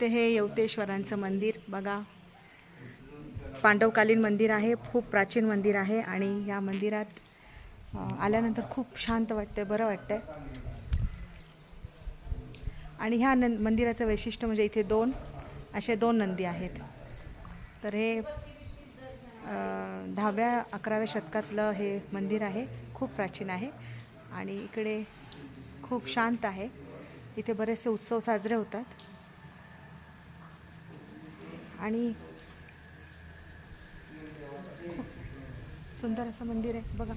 ते हे येवतेश्वरांचं मंदिर. बघा पांडवकालीन मंदिर आहे खूप प्राचीन मंदिर आहे आणि या मंदिरात आल्यानंतर खूप शांत वाटतंय बरं वाटतंय. आणि ह्या नं मंदिराचं वैशिष्ट्य म्हणजे इथे दोन असे दोन नंदी आहेत. तर हे दहाव्या अकराव्या शतकातलं हे मंदिर आहे खूप प्राचीन आहे आणि इकडे खूप शांत आहे. इथे बरेचसे उत्सव साजरे होतात. आणि खूप सुंदर असं मंदिर आहे. बघा.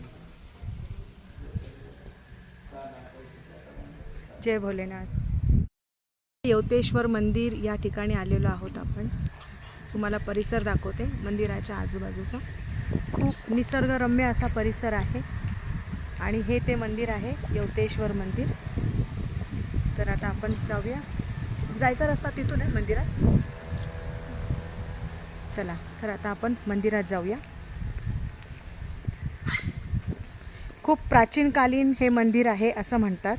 जय भोलेनाथ. येवतेश्वर मंदिर या ठिकाणी आलेलो आहोत आपण. तुम्हाला परिसर दाखवते मंदिराच्या आजूबाजूचा. खूप निसर्गरम्य असा परिसर आहे. आणि हे ते मंदिर आहे येवतेश्वर मंदिर. तर आता आपण जाऊया. जायचा रस्ता तिथून आहे मंदिरात. चला तर आता आपण मंदिरात जाऊया. खूप प्राचीनकालीन हे मंदिर आहे असं म्हणतात.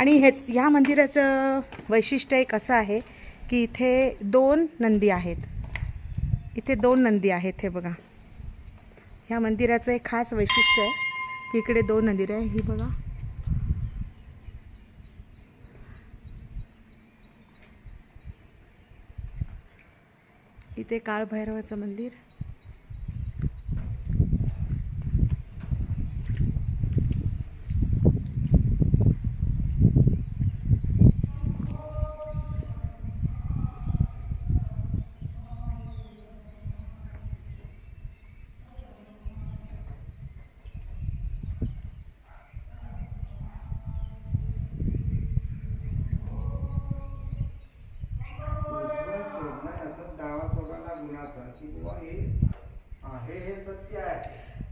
आणि हेच ह्या मंदिराचं वैशिष्ट्य एक असं आहे की इथे दोन नंदी आहेत. इथे दोन नंदी आहेत हे बघा. ह्या मंदिराचं एक खास वैशिष्ट्य आहे की इकडे दोन नंदी आहे ही बघा. इथे काळभैरवाचं मंदिर.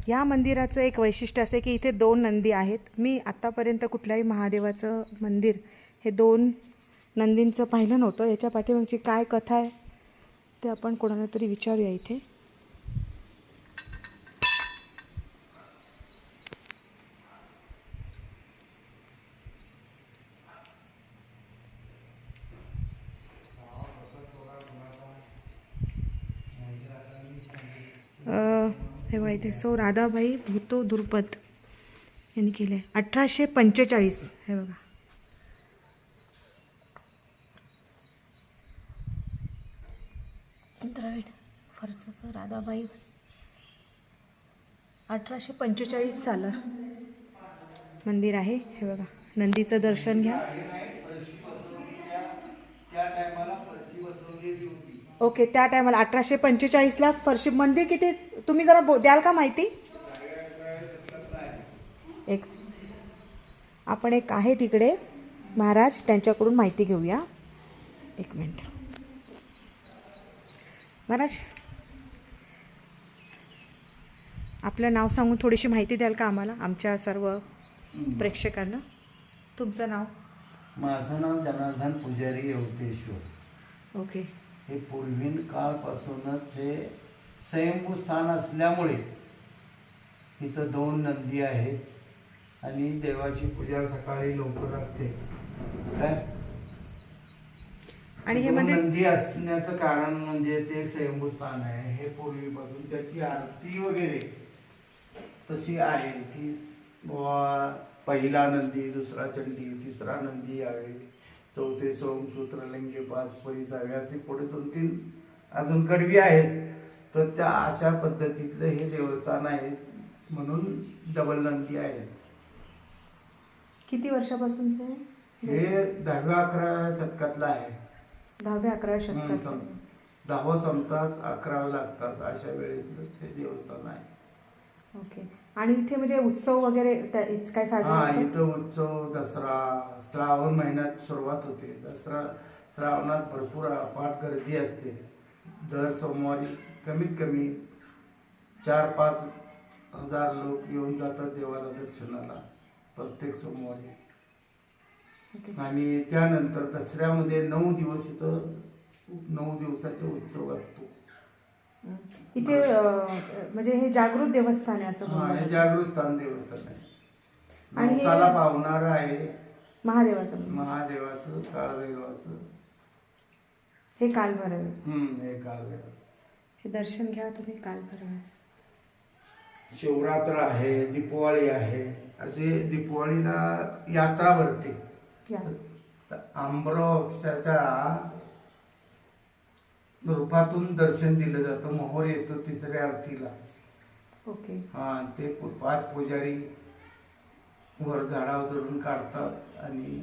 या मंदिराचं एक वैशिष्ट्य असे की इथे दोन नंदी आहेत. मी आत्तापर्यंत कुठल्याही महादेवाचं मंदिर हे दोन नंदींचं पाहिलं नव्हतं. याच्या पाठीमागची काय कथा आहे ते आपण कोणाला तरी विचारूया इथे. हे बघा इथे सौ राधाबाई भूतो दुर्पत यांनी केलं. आहे अठराशे पंचेचाळीस. हे बघा. द्रविड फरसस राधाबाई. अठराशे पंचेचाळीस साला. मंदिर आहे. हे बघा. नंदीचं दर्शन घ्या. ओके त्या टायमाला अठराशे पंचेचाळीसला फरशी मंदिर किती? तुम्ही जरा बो द्याल का माहिती? एक. आपण एक आहे तिकडे. महाराज त्यांच्याकडून माहिती घेऊया. एक मिनिट. महाराज आपलं नाव सांगून थोडीशी माहिती द्याल का आम्हाला आमच्या सर्व प्रेक्षकांना? तुमचं नाव? माझं नाव जनार्दन पुजारी येवतेश्वर ओके. हे पूर्वीन काळपासूनच हे स्वयंभू स्थान असल्यामुळे इथं दोन नंदी आहेत आणि देवाची पूजा सकाळी लवकर असते. काय? आणि हे मंदिर नंदी असण्याचं कारण म्हणजे ते स्वयंभू स्थान आहे. हे पूर्वीपासून त्याची आरती वगैरे तशी आहे. की बुवा पहिला नंदी दुसरा चंडी तिसरा नंदी यावे चौथे सोमसूत्र लिंगे पाच परिसावे असे पुढे दोन तीन अजून कडवी आहेत. तर त्या अशा पद्धतीतलं हे देवस्थान आहे म्हणून डबल नंदी आहेत किती वर्षापासूनचं आहे हे दहाव्या अकराव्या शतकातलं आहे. दहाव्या अकराव्या शतकात. दहावं संपतात अकरावं लागतात अशा वेळेतलं हे देवस्थान आहे. ओके. आणि इथे म्हणजे उत्सव वगैरे काय साजरा हा इथं उत्सव दसरा श्रावण महिन्यात सुरुवात होते. दसरा श्रावणात भरपूर अपाट गर्दी असते. दर सोमवारी कमीत कमी चार पाच हजार लोक येऊन जातात देवाला दर्शनाला प्रत्येक सोमवारी ओके. आणि त्यानंतर दसऱ्यामध्ये नऊ दिवस इथं नऊ दिवसाचा उत्सव असतो. इथे म्हणजे हे जागृत देवस्थान आहे असं हा. हे जागृत स्थान देवस्थान आहे आणि पावणारं आहे महादेवाचं. महादेवाचं काळभैरवाचं हे कालभैरव हे काळभैरव हे दर्शन घ्या तुम्ही कालभैरवाचं शिवरात्र आहे दीपावली आहे असे दीपावलीला यात्रा भरते. आंब्रवृक्षाच्या रूपातून दर्शन दिलं जातं मोहर येतो तिसऱ्या आरतीला. ओके. हा ते पाच पुजारी वर झाडावर चढून काढतात आणि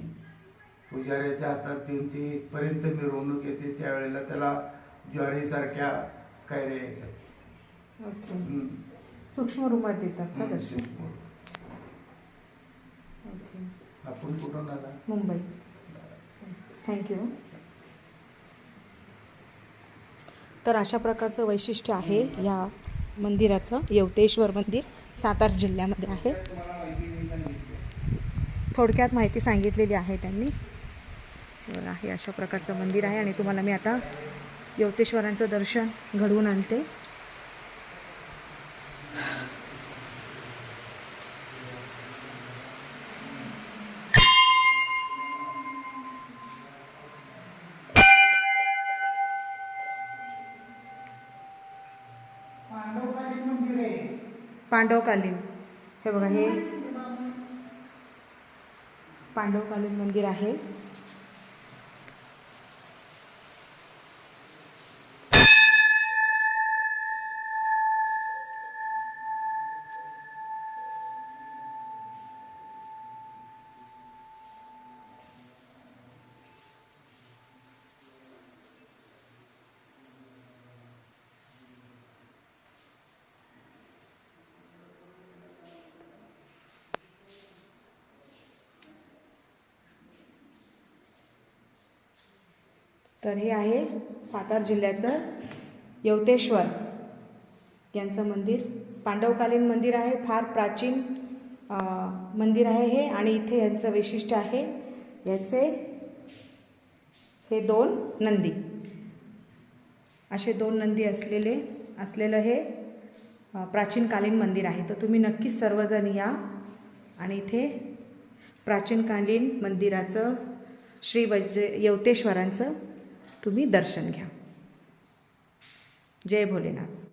पुजाऱ्याच्या हातात देऊन ते इथपर्यंत मिरवणूक येते त्यावेळेला त्याला ज्वारीसारख्या कैऱ्या येतात ओके. सूक्ष्म रूपात देतात का. ओके. आपण कुठून आला? मुंबई. थँक्यू तर अशा प्रकारचं वैशिष्ट्य आहे या मंदिराचं येवतेश्वर मंदिर सातारा जिल्ह्यामध्ये आहे. थोडक्यात माहिती सांगितलेली आहे त्यांनी. आहे अशा प्रकारचं मंदिर आहे आणि तुम्हाला मी आता येवतेश्वरांचं दर्शन घडवून आणते. पांडवकालीन पांडवकालीन हे बघा हे पांडवकालीन मंदिर आहे. तर हे आहे सातारा जिल्ह्याचं यवतेश्वर. यांचं मंदिर. पांडवकालीन मंदिर आहे. फार प्राचीन मंदिर आहे हे आणि इथे यांचं वैशिष्ट्य आहे. याचे हे दोन नंदी. असे दोन नंदी असलेले असलेलं हे प्राचीनकालीन मंदिर आहे. तर तुम्ही नक्कीच सर्वजण या आणि इथे प्राचीनकालीन मंदिराचं श्री वज्र यवतेश्वरांचं तुम्ही दर्शन घ्या. जय भोलेनाथ.